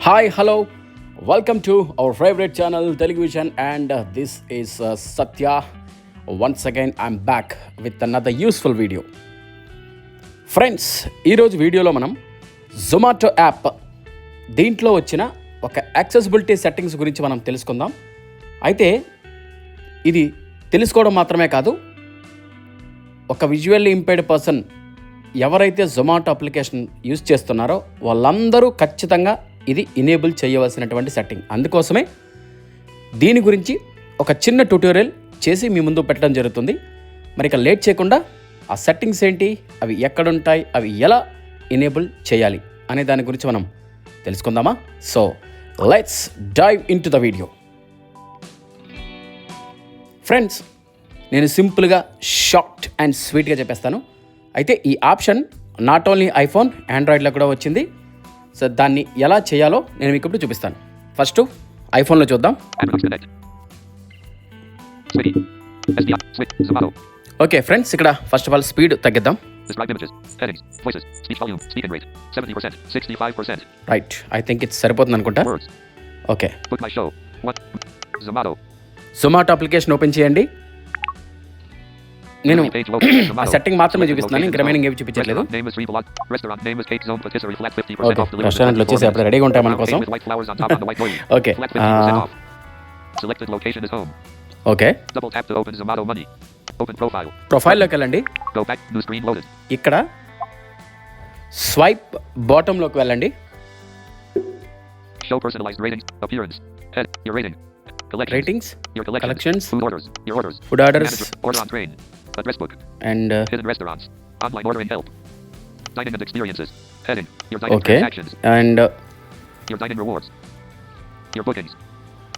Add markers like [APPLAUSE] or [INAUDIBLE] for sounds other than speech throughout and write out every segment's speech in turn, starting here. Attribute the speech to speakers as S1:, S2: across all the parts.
S1: Hi hello welcome to our favourite channel television and this is Satya once again I'm back with another useful video friends ఈరోజు వీడియోలో మనం Zomato app దీంట్లో వచ్చిన ఒక accessibility settings గురించి మనం తెలుసుకుందాం. అయితే ఇది తెలుసుకోవడం మాత్రమే కాదు ఒక విజువల్లీ ఇంపైర్డ్ పర్సన్ ఎవరైతే జొమాటో అప్లికేషన్ యూజ్ చేస్తున్నారో వాళ్ళందరూ ఖచ్చితంగా ఇది ఇనేబుల్ చేయవలసినటువంటి సెట్టింగ్ అందుకోసమే దీని గురించి ఒక చిన్న ట్యూటోరియల్ చేసి మీ ముందు పెట్టడం జరుగుతుంది. మరి ఇక లేట్ చేయకుండా ఆ సెట్టింగ్స్ ఏంటి అవి ఎక్కడుంటాయి అవి ఎలా ఇనేబుల్ చేయాలి అనే దాని గురించి మనం తెలుసుకుందామా? So let's dive into the video friends నేను సింపుల్గా షార్ట్ అండ్ స్వీట్గా చెప్పేస్తాను. అయితే ఈ ఆప్షన్ నాట్ ఓన్లీ ఐఫోన్ ఆండ్రాయిడ్లో కూడా వచ్చింది. సో దాన్ని ఎలా చేయాలో నేను మీకు ఇప్పుడు చూపిస్తాను. ఫస్ట్ ఐఫోన్లో చూద్దాం. ఓకే ఫ్రెండ్స్ ఇక్కడ ఫస్ట్ ఆఫ్ ఆల్ స్పీడ్ తగ్గిద్దాం. రైట్ ఐ థింక్ ఇట్ సరిపోతుంది అనుకుంటా. ఓకే జొమాటో అప్లికేషన్ ఓపెన్ చేయండి. నేను
S2: Every page local.
S1: ఆ
S2: Zomato.
S1: సెట్టింగ్ [CLEARS THROAT] మాత్రమే
S2: Selected
S1: చూపిస్తున్నాను
S2: location
S1: ఇంకా రిమైనింగ్
S2: zone.
S1: ఏమి చూపించట్లేదు
S2: Restaurant name is Sri Velat. Restaurant name is Cake Zone Patisserie. Flat 50%
S1: Okay.
S2: off. Delivered
S1: Restaurant లో
S2: to
S1: వచ్చేసి అప్పుడు రెడీగా ఉంటాయి మన
S2: Round
S1: కోసం.
S2: cake with white flowers on top on the white foil.
S1: Okay.
S2: Flat 50%
S1: Uh,
S2: off. Selected location is home.
S1: Okay
S2: Double tap to open Zomato Money. Open profile.
S1: ప్రొఫైల్లోకి వెళ్ళండి
S2: Go back. New screen loaded.
S1: ఇక్కడ swipe బాటంలోకి వెళ్ళండి
S2: Show personalized ratings. Appearance. Head. Your rating. Collections.
S1: Ratings
S2: Your collections.
S1: Collections.
S2: Food orders. Your orders.
S1: Food orders
S2: Manager. Order on train. Address book.
S1: And uh,
S2: hidden restaurants. Online ordering help. Dining and experiences. Heading. Your dining
S1: okay.
S2: transactions.
S1: And uh,
S2: your dining rewards. Your bookings.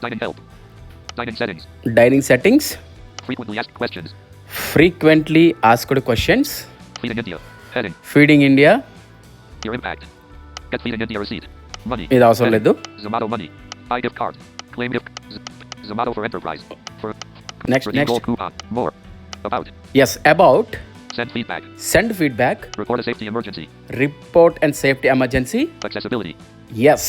S2: Dining help. Dining settings.
S1: Dining settings.
S2: Frequently asked questions.
S1: Frequently asked questions.
S2: Feeding India. Heading.
S1: Feeding India.
S2: Your impact. Get Feeding India receipt. Money.
S1: It also
S2: led
S1: to.
S2: Zomato money. I gift card. Claim gift. Zomato for enterprise. For
S1: next.
S2: Redeem
S1: next.
S2: Gold coupon. More. About.
S1: Yes about
S2: Send feedback.
S1: Send feedback
S2: Report a safety emergency.
S1: Report and safety emergency
S2: Accessibility.
S1: Yes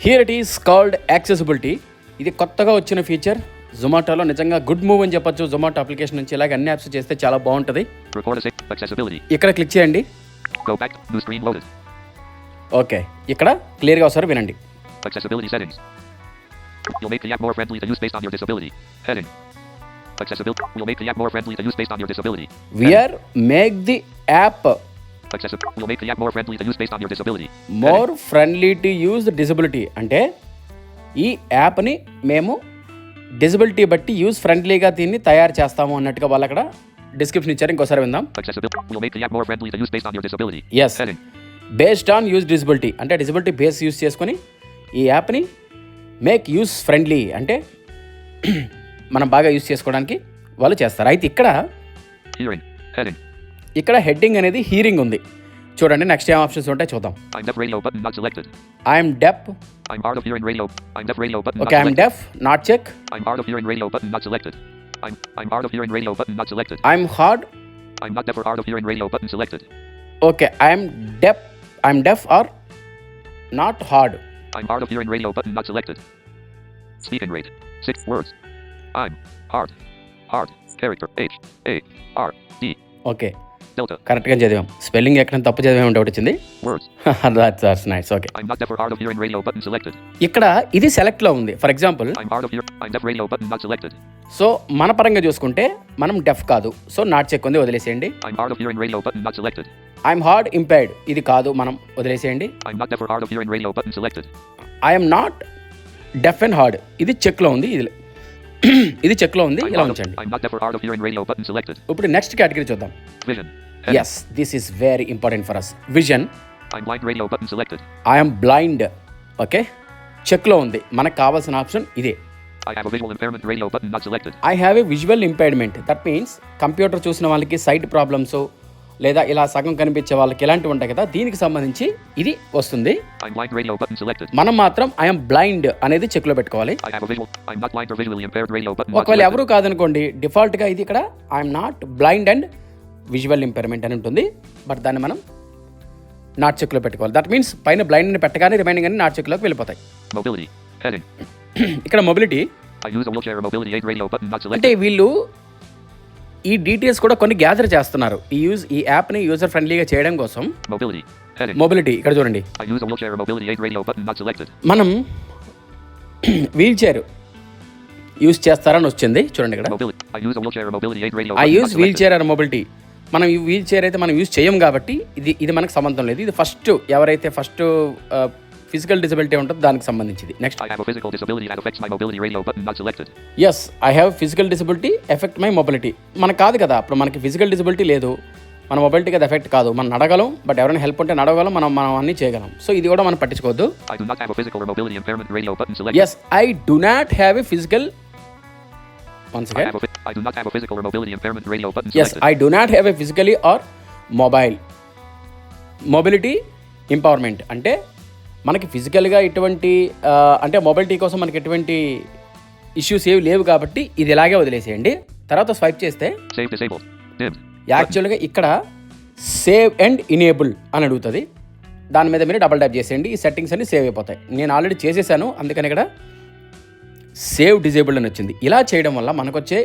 S1: here it is called accessibility ఇది కొత్తగా వచ్చిన feature జొమాటోలో నిజంగా good move అని చెప్పొచ్చు Zomato application నుంచి ఇలాగ అన్ని apps చేస్తే చాలా బాగుంటుంది
S2: Report a safe accessibility.
S1: ఇక్కడ క్లిక్ చేయండి
S2: Go back. New screen loaded.
S1: Okay ఇక్కడ క్లియర్గా ఒకసారి వినండి
S2: Accessibility settings. You'll make the app more friendly to use based on your disability. Heading. Accessibility. We'll make the app more friendly to use based on your disability.
S1: We are make the app
S2: Accessi- We'll make the app more friendly to use based on your disability.
S1: More friendly to use disability అంటే ఈ యాప్ని మేము disability బట్టి use ఫ్రెండ్లీగా దీన్ని తయారు చేస్తాము అన్నట్టుగా వాళ్ళు అక్కడ డిస్క్రిప్షన్ ఇచ్చారు ఇంకోసారి విందాం
S2: Accessibility. We'll make the app more friendly to use based on your disability.
S1: Yes
S2: Heading.
S1: Based on use disability అంటే డిసబిలిటీ బేస్ యూజ్ చేసుకొని ఈ యాప్ని మేక్ యూస్ ఫ్రెండ్లీ అంటే మనం బాగా యూజ్ చేసుకోవడానికి వాళ్ళు చేస్తారు అయితే ఇక్కడ. ఇక్కడ హెడ్డింగ్ అనేది హీరింగ్ ఉంది చూడండి నెక్స్ట్ ఏం ఆప్షన్స్ ఉంటాయి చూద్దాం.
S2: I'm deaf I'm hard of hearing radio. I'm deaf radio button
S1: okay
S2: I'm.
S1: Deaf not check
S2: I'm hard of hearing radio button not selected. I'm I'm hard of hearing radio button not selected.
S1: I'm hard
S2: I'm not deaf or hard of hearing radio button selected.
S1: Okay I'm deaf I'm deaf or not hard
S2: I'm hard of hearing radio button not selected. Speaking rate. Six words. I'm hard. Hard. Character H A R D okay.
S1: కరెక్ట్గా చదివాం spelling ఎక్కడ తప్పు చదివాం doubt వచ్చింది. That's nice okay
S2: I'm not deaf or hard of hearing radio button selected.
S1: ఇక్కడ ఇది సెలెక్ట్లో ఉంది for example
S2: I'm hard of hearing. I'm deaf radio button not selected.
S1: So మన పరంగా చూసుకుంటే మనం డెఫ్ కాదు సో నాట్ చెక్ ఉంది వదిలేసేయండి
S2: I'm hard of hearing radio button not selected.
S1: I'm hard impaired ఇది కాదు మనం వదిలేసేయండి
S2: I'm not deaf or hard of hearing radio button selected.
S1: I'm not deaf and hard ఇది చెక్లో ఉంది ఇది ఇది చెక్లో ఉంది
S2: I'm,
S1: ఇలా ఉంచండి. ఇప్పుడు నెక్స్ట్ కేటగిరీ చూద్దాం. Yes this is very important for us vision
S2: I'm blind radio button selected.
S1: I'm blind okay చెక్లో ఉంది మనకు కావాల్సిన ఆప్షన్ ఇదే
S2: I have a visual impairment radio button not selected.
S1: I have a visual impairment that means computer చూసిన వాళ్ళకి site problems లేదా ఇలా సగం కనిపించే వాళ్ళకి ఇలాంటివి ఉంటాయి కదా దీనికి సంబంధించి ఇది వస్తుంది. మనం మాత్రం ఐఎమ్ బ్లైండ్ అనేది పెట్టుకోవాలి
S2: radio button not
S1: ఒకవేళ. ఎవరు కాదనుకోండి డిఫాల్ట్గా ఇది ఇక్కడ I'm not blind and visual impairment అని ఉంటుంది బట్ దాన్ని మనం నాట్ చెక్లో పెట్టుకోవాలి దట్ మీన్స్ పైన బ్లైండ్ని పెట్టగానే రిమైనింగ్ అన్ని నాట్ చెక్లోకి వెళ్ళిపోతాయి
S2: Mobility. Heading. [CLEARS THROAT]
S1: ఇక్కడ మొబిలిటీ అంటే. వీళ్ళు ఈ డీటెయిల్స్ కూడా కొన్ని గ్యాదర్ చేస్తున్నారు. ఈ యూజ్ ఈ యాప్ని యూజర్ ఫ్రెండ్లీగా చేయడం కోసం
S2: మొబిలిటీ
S1: మొబిలిటీ ఇక్కడ చూడండి. మనం వీల్ చైర్ యూజ్ చేస్తారని వచ్చింది. చూడండి ఇక్కడ.
S2: I use wheel chair and mobility
S1: మనం ఈ వీల్ చైర్ అయితే మనం యూజ్ చేయం కాబట్టి ఇది ఇది మనకు సంబంధం లేదు. ఇది ఫస్ట్ ఎవరైతే ఫస్ట్ ఫిజికల్ డిసబిలిటీ ఉంటుందో దానికి సంబంధించింది. Next.
S2: Yes I have physical disability effect my mobility
S1: మనకు కాదు కదా అప్పుడు మనకి ఫిజికల్ డిసబిలిటీ లేదు. మన మొబిలిటీకి అది ఎఫెక్ట్ కాదు. మనం నడగలం బట్ ఎవరైనా హెల్ప్ ఉంటే నడవగలం మనం మనం అన్నీ చేయగలం. సో ఇది కూడా మనం పట్టించుకోవద్దు.
S2: Yes I do not have a physical
S1: once again
S2: I do not have a physical or mobility impairment radio button selected.
S1: I do not have a physically or mobile mobility empowerment అంటే మనకి ఫిజికల్గా ఎటువంటి అంటే mobility కోసం మనకి ఎటువంటి issues ఏవి లేవు కాబట్టి ఇది ఇలాగే వదిలేసేయండి. తర్వాత స్వైప్ చేస్తే. యాక్చువల్గా ఇక్కడ సేవ్ అండ్ ఇనేబుల్ అని అడుగుతుంది. దాని మీద మీరు డబల్ ట్యాప్ చేసేయండి. ఈ సెట్టింగ్స్ అన్ని సేవ్ అయిపోతాయి. నేను ఆల్రెడీ చేసేసాను. అందుకని ఇక్కడ సేవ్ డిజేబుల్డ్ అని వచ్చింది. ఇలా చేయడం వల్ల మనకు వచ్చే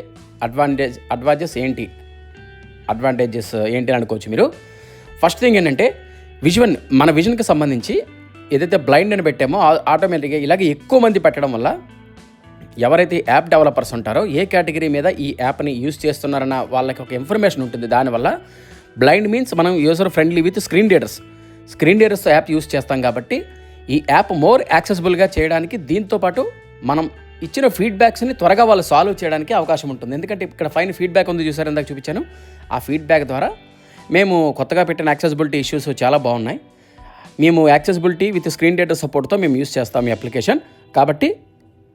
S1: అడ్వాంటేజ్ అడ్వాంటేజెస్ ఏంటి? అడ్వాంటేజెస్ ఏంటి అని అనుకోవచ్చు మీరు. ఫస్ట్ థింగ్ ఏంటంటే విజువన్ మన విజన్కి సంబంధించి ఏదైతే బ్లైండ్ అని పెట్టామో ఆటోమేటిక్గా ఇలాగే ఎక్కువ మంది పెట్టడం వల్ల ఎవరైతే యాప్ డెవలపర్స్ ఉంటారో ఏ కేటగిరీ మీద ఈ యాప్ని యూస్ చేస్తున్నారన్న వాళ్ళకి ఒక ఇన్ఫర్మేషన్ ఉంటుంది. దానివల్ల బ్లైండ్ మీన్స్ మనం user friendly with screen readers screen readers app use చేస్తాం కాబట్టి ఈ యాప్ మోర్ యాక్సెసిబుల్గా చేయడానికి దీంతో పాటు మనం ఇచ్చిన ఫీడ్బ్యాక్స్ని త్వరగా వాళ్ళు సాల్వ్ చేయడానికి అవకాశం ఉంటుంది. ఎందుకంటే ఇక్కడ ఫైన్ ఫీడ్బ్యాక్ ఉంది చూసారు ఇందాక చూపించాను. ఆ ఫీడ్బ్యాక్ ద్వారా మేము కొత్తగా పెట్టిన యాక్సెసిబిలిటీ ఇష్యూస్ చాలా బాగున్నాయి. మేము యాక్సెసిబిలిటీ విత్ స్క్రీన్ డేటా సపోర్ట్తో మేము యూస్ చేస్తాం ఈ అప్లికేషన్ కాబట్టి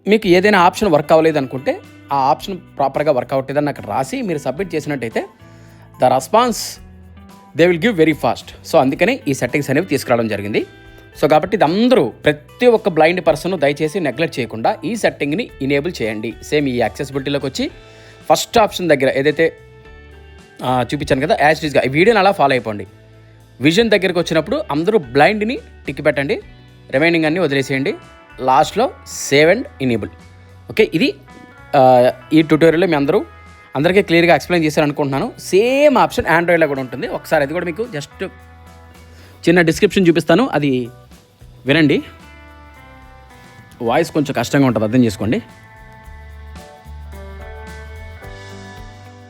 S1: మీకు ఏదైనా ఆప్షన్ వర్క్ అవ్వలేదు అనుకుంటే ఆ ఆప్షన్ ప్రాపర్గా వర్క్ అవ్వట్లేదని అక్కడ రాసి మీరు సబ్మిట్ చేసినట్టయితే the response they will give very fast so అందుకనే ఈ సెట్టింగ్స్ అనేవి తీసుకురావడం జరిగింది. సో కాబట్టి ఇది అందరూ ప్రతి ఒక్క బ్లైండ్ పర్సన్ దయచేసి నెగ్లెక్ట్ చేయకుండా ఈ సెట్టింగ్ని ఇనేబుల్ చేయండి. సేమ్ ఈ యాక్సెసిబిలిటీలోకి వచ్చి ఫస్ట్ ఆప్షన్ దగ్గర ఏదైతే చూపించాను కదా యాజ్ ఈజ్గా ఈ వీడియోని అలా ఫాలో అయిపోండి. విజన్ దగ్గరికి వచ్చినప్పుడు అందరూ బ్లైండ్ని టిక్ పెట్టండి రిమైనింగ్ అన్ని వదిలేసేయండి. లాస్ట్లో సేవ్ అండ్ ఇనేబుల్ ఓకే ఇది ఈ ట్యూటోరియల్లో మీ అందరూ అందరికీ క్లియర్గా ఎక్స్ప్లెయిన్ చేశారు అనుకుంటున్నాను సేమ్ ఆప్షన్ ఆండ్రాయిడ్లో కూడా ఉంటుంది. ఒకసారి అది కూడా మీకు జస్ట్ చిన్న డిస్క్రిప్షన్ చూపిస్తాను. అది వినండి వాయిస్ కొంచెం కష్టంగా ఉంటుంది అర్థం చేసుకోండి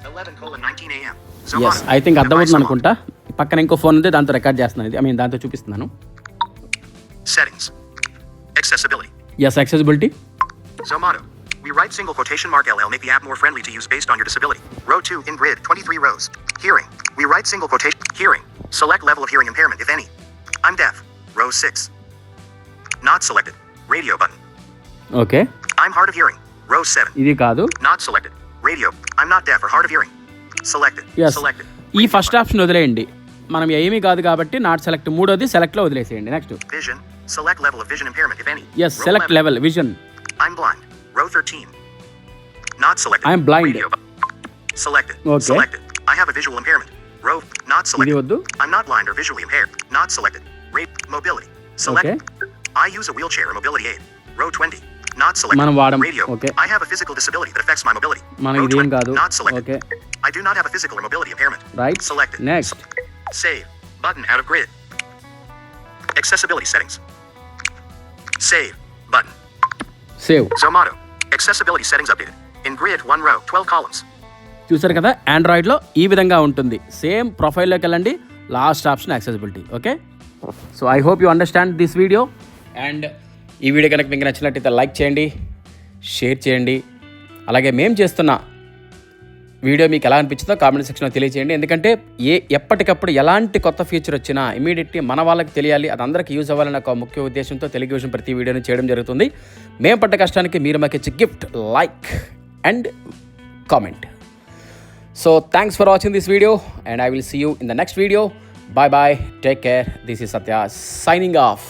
S3: 11 colon 19 a.m.
S1: Yes. I think అర్థమవుతుంది అనుకుంటా పక్కన ఇంకో ఫోన్ ఉంది దాంతో రికార్డ్ చేస్తున్నాను ఇది ఐ మీన్ దాంతో చూపిస్తున్నాను.
S3: Settings. Accessibility.
S1: Yes accessibility
S3: Zomato. We write single quotation mark LL make the app more friendly to use based on your disability. Row 2 in grid 23 rows. Hearing. We write single quotation. Hearing. Select level of hearing impairment if any. I'm deaf. Row 6. Not selected. Radio button.
S1: Okay
S3: I'm hard of hearing. Row 7.
S1: ఇది కాదు
S3: Not selected. Radio. I'm not deaf or hard of hearing. Selected.
S1: Yes
S3: Selected.
S1: ఈ first option వదిలేయండి మనం ఏమీ కాదు కాబట్టి not select మూడోది సెలెక్ట్లో వదిలేసేయండి next
S3: Vision. Select level of vision impairment if any.
S1: Yes
S3: Row
S1: select
S3: 11.
S1: Level vision
S3: I'm blind. Row 13. Not selected.
S1: I'm blind.
S3: Radio. Selected.
S1: Okay.
S3: Selected. I have a visual impairment. Row. Not
S1: ఇది
S3: selected.
S1: వద్దు
S3: I'm not blind or visually impaired. Not selected. Rate. Mobility. Selected. I use a wheelchair or mobility aid. Row 20. Not selected.
S1: మనం వాడం.
S3: Radio.
S1: Okay.
S3: I have a physical disability that affects my mobility.
S1: మనకి
S3: Row
S1: ఇదేం
S3: 20.
S1: కాదు
S3: Not selected.
S1: Okay
S3: I do not have a physical or mobility impairment.
S1: Right
S3: Selected.
S1: Next
S3: Save. Button out of grid. Accessibility settings. Save. Button.
S1: Save
S3: Zomato. Accessibility settings updated. In grid, one row, 12 columns.
S1: చూసారు కదా ఆండ్రాయిడ్లో ఈ విధంగా ఉంటుంది same ప్రొఫైల్లోకి వెళ్ళండి last option accessibility okay so I hope you understand this video and ఈ video కనుక మీకు నచ్చినట్టయితే లైక్ చేయండి షేర్ చేయండి. అలాగే మేము చేస్తున్న వీడియో మీకు ఎలా అనిపించిందో కామెంట్ సెక్షన్లో తెలియజేయండి ఎందుకంటే ఏ ఎప్పటికప్పుడు ఎలాంటి కొత్త ఫీచర్ వచ్చినా ఇమీడియట్లీ మన వాళ్ళకి తెలియాలి అది అందరికీ యూజ్ అవ్వాలన్న ఒక ముఖ్య ఉద్దేశంతో తెలుగు విషయం ప్రతి వీడియోని చేయడం జరుగుతుంది. మేము పడ్డ కష్టానికి మీరు మాకు ఇచ్చే gift like and comment so thanks for watching this video and I will see you in the next video bye bye take care this is Satya signing off